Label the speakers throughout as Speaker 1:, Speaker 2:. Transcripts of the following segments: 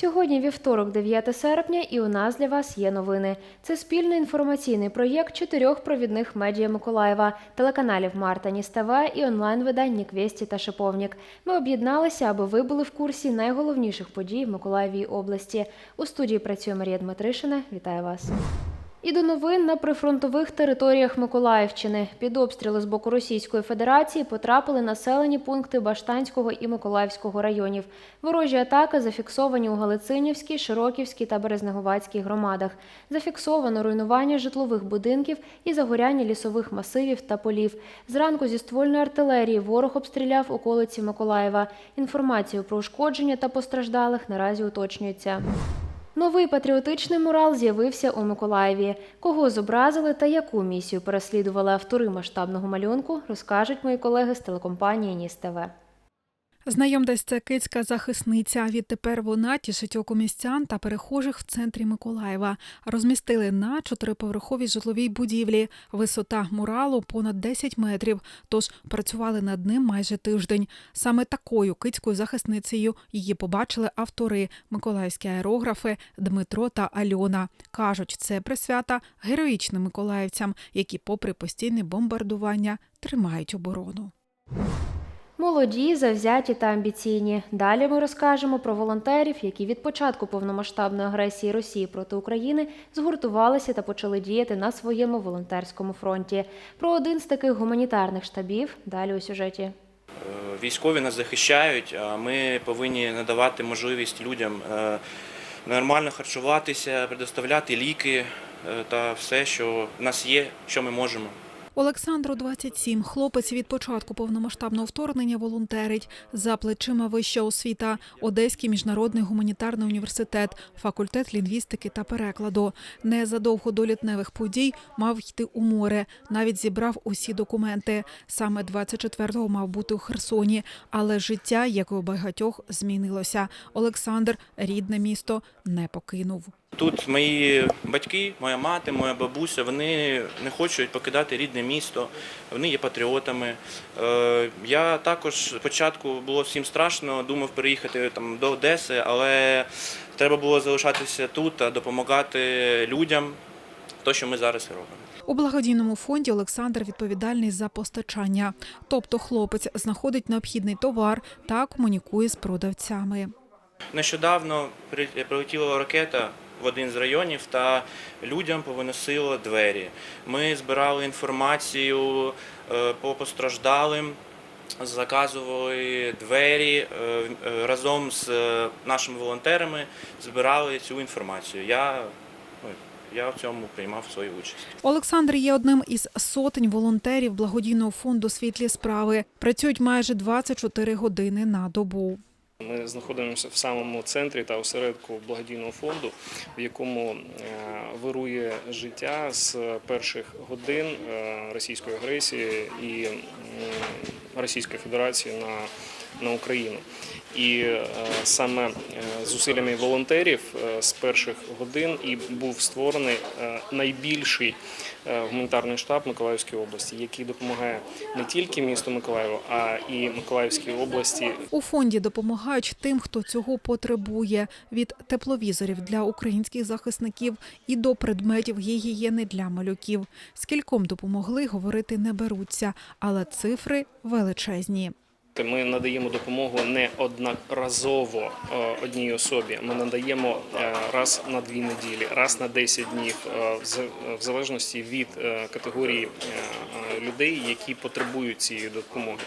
Speaker 1: Сьогодні вівторок, 9 серпня, і у нас для вас є новини. Це спільний інформаційний проєкт чотирьох провідних медіа Миколаєва, телеканалів Марта ТВ і онлайн-видань Ніквесті та Шиповнік. Ми об'єдналися, аби ви були в курсі найголовніших подій в Миколаєвій області. У студії працює Марія Дмитришина. Вітаю вас. І до новин на прифронтових територіях Миколаївщини. Під обстріли з боку Російської Федерації потрапили населені пункти Баштанського і Миколаївського районів. Ворожі атаки зафіксовані у Галицинівській, Широківській та Березнеговацькій громадах. Зафіксовано руйнування житлових будинків і загоряння лісових масивів та полів. Зранку зі ствольної артилерії ворог обстріляв околиці Миколаєва. Інформацію про ушкодження та постраждалих наразі уточнюється. Новий патріотичний мурал з'явився у Миколаєві. Кого зобразили та яку місію переслідували автори масштабного малюнку, розкажуть мої колеги з телекомпанії Ніс ТВ.
Speaker 2: Знайомтесь, це кицька захисниця. Відтепер вона тішить око містян та перехожих в центрі Миколаєва. Розмістили на чотириповерховій житловій будівлі. Висота муралу понад 10 метрів. Тож працювали над ним майже тиждень. Саме такою кицькою захисницею її побачили автори миколаївські аерографи Дмитро та Альона. кажуть, це присвята героїчним миколаївцям, які, попри постійне бомбардування, тримають оборону.
Speaker 1: Молоді, завзяті та амбіційні. Далі ми розкажемо про волонтерів, які від початку повномасштабної агресії Росії проти України згуртувалися та почали діяти на своєму волонтерському фронті. Про один з таких гуманітарних штабів далі у сюжеті.
Speaker 3: Е, Військові нас захищають, а ми повинні надавати можливість людям е, нормально харчуватися, предоставляти ліки е, та все, що в нас є, що ми можемо.
Speaker 2: Олександру 27. Хлопець від початку повномасштабного вторгнення волонтерить. За плечима вища освіта, Одеський міжнародний гуманітарний університет, факультет лінгвістики та перекладу. Незадовго до літневих подій мав йти у море. Навіть зібрав усі документи. Саме 24-го мав бути у Херсоні, але життя, як і у багатьох, змінилося. Олександр рідне місто не покинув.
Speaker 3: Тут мої батьки, моя мати, моя бабуся, вони не хочуть покидати рідне місто, вони є патріотами. Е, Я також спочатку було всім страшно, думав переїхати там до Одеси, але треба було залишатися тут та допомагати людям, то, що ми зараз і робимо.
Speaker 2: У благодійному фонді Олександр відповідальний за постачання. Тобто хлопець знаходить необхідний товар та комунікує з продавцями.
Speaker 3: Нещодавно прилетіла ракета в один з районів та людям повиносило двері. Ми збирали інформацію е, по постраждалим, заказували двері е, е, разом з нашими волонтерами, збирали цю інформацію. Я, ну, я в цьому приймав свою участь.
Speaker 2: Олександр є одним із сотень волонтерів благодійного фонду Світлі справи. Працюють майже 24 години на добу.
Speaker 4: Ми знаходимося в самому центрі та осередку благодійного фонду, в якому е, вирує життя з перших годин е, російської агресії і Російської Федерації на, на Україну. І е, саме е, зусиллями волонтерів е, з перших годин і був створений найбільший гуманітарний штаб Миколаївської області, який допомагає не тільки місту Миколаєву, а і Миколаївській області
Speaker 2: У фонді допомагають тим, хто цього потребує від тепловізорів для українських захисників і до предметів гігієни для малюків. Скільком допомогли, говорити не беруться, але цифри величезні.
Speaker 4: Ми надаємо допомогу не одноразово е, одній особі. Ми надаємо е, раз на дві неділі, раз на 10 днів, е, в залежності від категорії людей, які потребують цієї допомоги.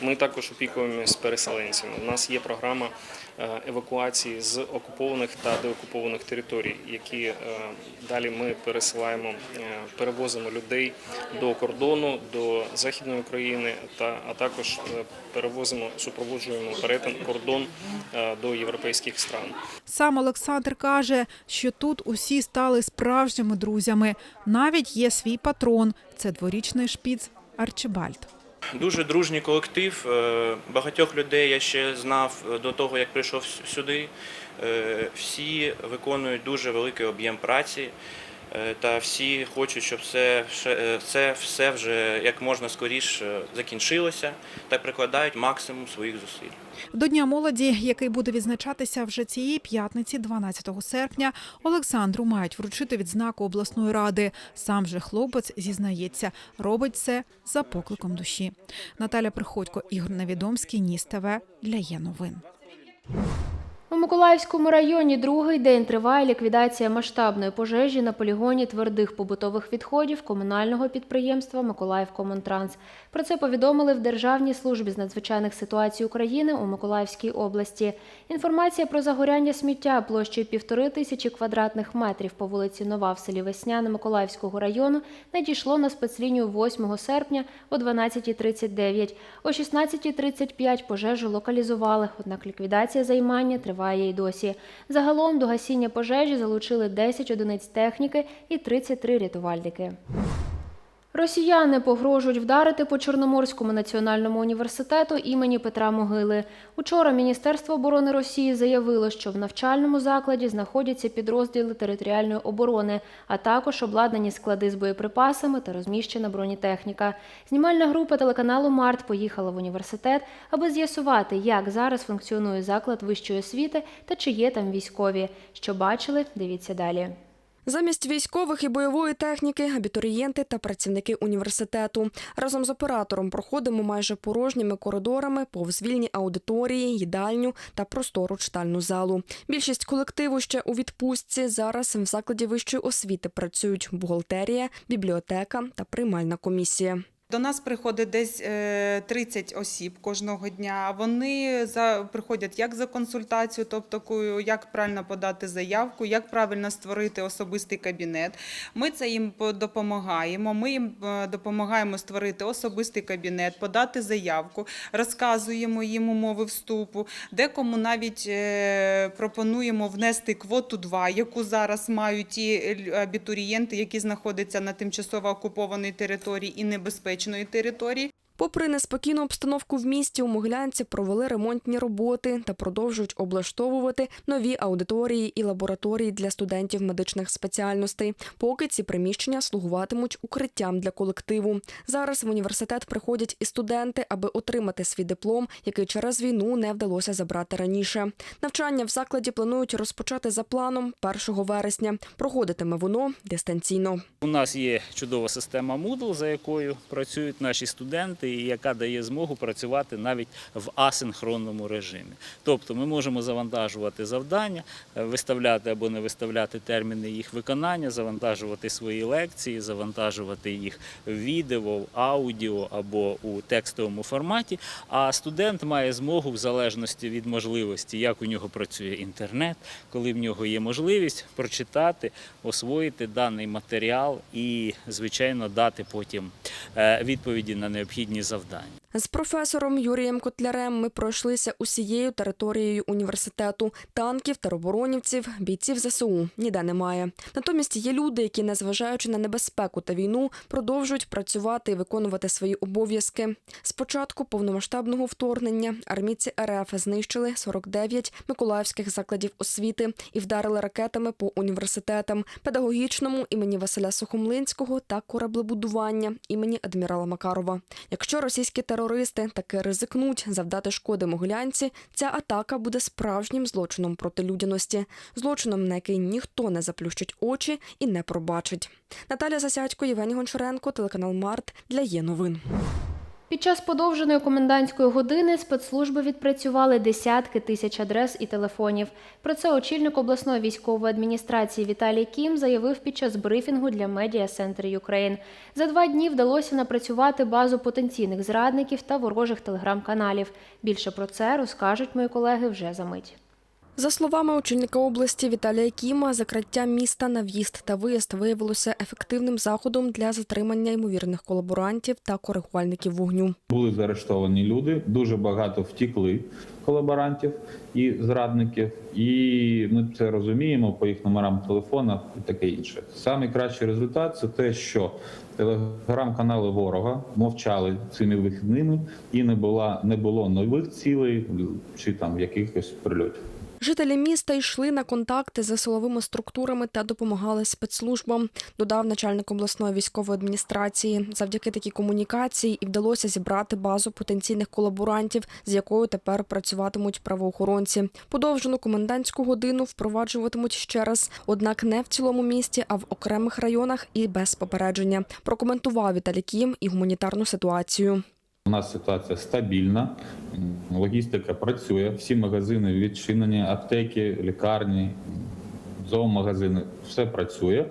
Speaker 4: Ми також опікуємося переселенцями. У нас є програма евакуації з окупованих та деокупованих територій, які е, далі ми пересилаємо, е, перевозимо людей до кордону, до західної України, та а також е, перевозимо, супроводжуємо перетин кордон е, до європейських стран.
Speaker 2: Сам Олександр каже, що тут усі стали справжніми друзями. Навіть є свій патрон це дворічний шпіц Арчибальд.
Speaker 3: Дуже дружній колектив. е, Багатьох людей я ще знав е, до того, як прийшов сюди. Е, Всі виконують дуже великий об'єм праці. Е, та всі хочуть, щоб це, е, це все вже як можна скоріше закінчилося та прикладають максимум своїх зусиль.
Speaker 2: До Дня молоді, який буде відзначатися вже цієї п'ятниці, 12 серпня, Олександру мають вручити відзнаку обласної ради. Сам же хлопець зізнається, робить це за покликом душі. Наталя Приходько, Ігор Невідомський, Ніс ТВ для є новин.
Speaker 1: Миколаївському районі другий день триває ліквідація масштабної пожежі на полігоні твердих побутових відходів комунального підприємства Миколаївкомунтранс. Про це повідомили в Державній службі з надзвичайних ситуацій України у Миколаївській області. Інформація про загоряння сміття площею півтори тисячі квадратних метрів по вулиці Нова в селі Весняне Миколаївського району надійшло на спецлінію 8 серпня о 12.39. О 16.35 пожежу локалізували, однак ліквідація займання триває й досі. Загалом до гасіння пожежі залучили 10 одиниць техніки і 33 рятувальники. Росіяни погрожують вдарити по Чорноморському національному університету імені Петра Могили. Учора Міністерство оборони Росії заявило, що в навчальному закладі знаходяться підрозділи територіальної оборони, а також обладнані склади з боєприпасами та розміщена бронетехніка. Знімальна група телеканалу Март поїхала в університет, аби з'ясувати, як зараз функціонує заклад вищої освіти та чи є там військові. Що бачили, дивіться далі.
Speaker 5: Замість військових і бойової техніки, абітурієнти та працівники університету разом з оператором проходимо майже порожніми коридорами, повз вільні аудиторії, їдальню та простору читальну залу. Більшість колективу ще у відпустці. Зараз в закладі вищої освіти працюють бухгалтерія, бібліотека та приймальна комісія.
Speaker 6: До нас приходить десь е, 30 осіб кожного дня. Вони за приходять як за консультацію, тобто як правильно подати заявку, як правильно створити особистий кабінет. Ми це їм допомагаємо. Ми їм е, допомагаємо створити особистий кабінет, подати заявку, розказуємо їм умови вступу. Декому навіть е, пропонуємо внести квоту 2, яку зараз мають ті е, абітурієнти, які знаходяться на тимчасово окупованій території і небезпечної території.
Speaker 5: Попри неспокійну обстановку в місті, у Могилянці провели ремонтні роботи та продовжують облаштовувати нові аудиторії і лабораторії для студентів медичних спеціальностей. Поки ці приміщення слугуватимуть укриттям для колективу. Зараз в університет приходять і студенти, аби отримати свій диплом, який через війну не вдалося забрати раніше. Навчання в закладі планують розпочати за планом 1 вересня. Проходитиме воно дистанційно.
Speaker 7: У нас є чудова система Moodle, за якою працюють наші студенти, і яка дає змогу працювати навіть в асинхронному режимі. Тобто ми можемо завантажувати завдання, е, виставляти або не виставляти терміни їх виконання, завантажувати свої лекції, завантажувати їх в відео, в аудіо або у текстовому форматі. А студент має змогу, в залежності від можливості, як у нього працює інтернет, коли в нього є можливість прочитати, освоїти даний матеріал і, звичайно, дати потім е, відповіді на необхідні завдання.
Speaker 5: З професором Юрієм Котлярем ми пройшлися усією територією університету. Танків, тероборонівців, бійців ЗСУ ніде немає. Натомість є люди, які, незважаючи на небезпеку та війну, продовжують працювати і виконувати свої обов'язки. З початку повномасштабного вторгнення армійці РФ знищили 49 миколаївських закладів освіти і вдарили ракетами по університетам, педагогічному імені Василя Сухомлинського та кораблебудування імені адмірала Макарова. Якщо російські терористи таки ризикнуть завдати шкоди могилянці, ця атака буде справжнім злочином проти людяності, злочином, на який ніхто не заплющить очі і не пробачить. Наталя Засядько, Євгеній Гончаренко, телеканал Март для є новин.
Speaker 1: Під час подовженої комендантської години спецслужби відпрацювали десятки тисяч адрес і телефонів. Про це очільник обласної військової адміністрації Віталій Кім заявив під час брифінгу для медіа Center Ukraine. За два дні вдалося напрацювати базу потенційних зрадників та ворожих телеграм-каналів. Більше про це розкажуть мої колеги вже за мить.
Speaker 5: За словами очільника області Віталія Кіма, закриття міста на в'їзд та виїзд виявилося ефективним заходом для затримання ймовірних колаборантів та коригувальників вогню.
Speaker 8: Були заарештовані люди, дуже багато втікли колаборантів і зрадників, і ми це розуміємо по їх номерам телефонах і таке інше. Самий кращий результат це те, що телеграм-канали ворога мовчали цими вихідними, і не була не було нових цілей чи там якихось прильотів.
Speaker 5: Жителі міста йшли на контакти з силовими структурами та допомагали спецслужбам, додав начальник обласної військової адміністрації. Завдяки такій комунікації і вдалося зібрати базу потенційних колаборантів, з якою тепер працюватимуть правоохоронці. Подовжену комендантську годину впроваджуватимуть ще раз, однак не в цілому місті, а в окремих районах і без попередження. Прокоментував Віталій Кім і гуманітарну ситуацію.
Speaker 8: У нас ситуація стабільна, логістика працює, всі магазини відчинені, аптеки, лікарні, зоомагазини, все працює.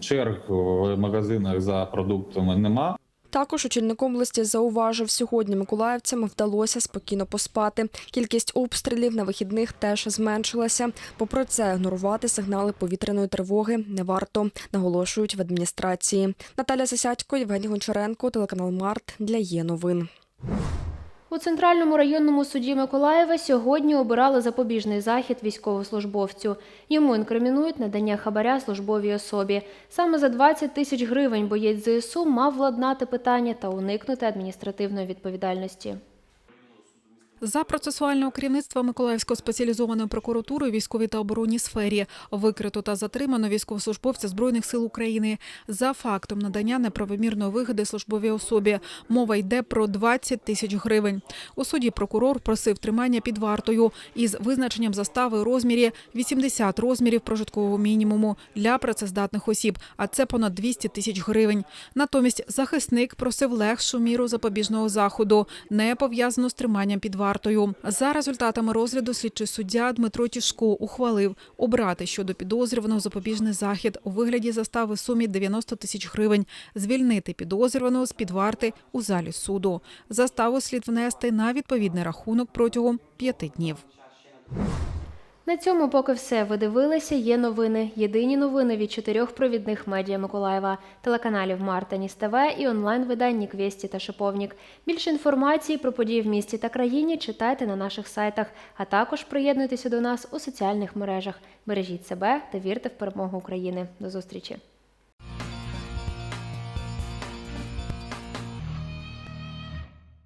Speaker 8: Черг в магазинах за продуктами нема.
Speaker 5: Також очільник області зауважив, сьогодні миколаївцям вдалося спокійно поспати. Кількість обстрілів на вихідних теж зменшилася. Попри це, ігнорувати сигнали повітряної тривоги не варто, наголошують в адміністрації. Наталя Засядько, Євгеній Гончаренко, телеканал Март для є новин.
Speaker 1: У центральному районному суді Миколаєва сьогодні обирали запобіжний захід військовослужбовцю. Йому інкримінують надання хабаря службовій особі. Саме за 20 тисяч гривень боєць ЗСУ мав владнати питання та уникнути адміністративної відповідальності.
Speaker 2: За процесуального керівництва Миколаївської спеціалізованої прокуратури військовій та оборонній сфері викрито та затримано військовослужбовця збройних сил України за фактом надання неправомірної вигоди службовій особі. Мова йде про 20 тисяч гривень. У суді прокурор просив тримання під вартою із визначенням застави у розмірі 80 розмірів прожиткового мінімуму для працездатних осіб, а це понад 200 тисяч гривень. Натомість захисник просив легшу міру запобіжного заходу, не пов'язану з триманням під вартою. За результатами розгляду слідчий суддя Дмитро Тішко ухвалив обрати щодо підозрюваного запобіжний захід у вигляді застави сумі 90 тисяч гривень, звільнити підозрюваного з під варти у залі суду. Заставу слід внести на відповідний рахунок протягом п'яти днів.
Speaker 1: На цьому поки все. Ви дивилися. Є новини. Єдині новини від чотирьох провідних медіа Миколаєва, телеканалів Марта ТВ і онлайн-видань Квесті та Шиповнік. Більше інформації про події в місті та країні читайте на наших сайтах, а також приєднуйтеся до нас у соціальних мережах. Бережіть себе та вірте в перемогу України. До зустрічі!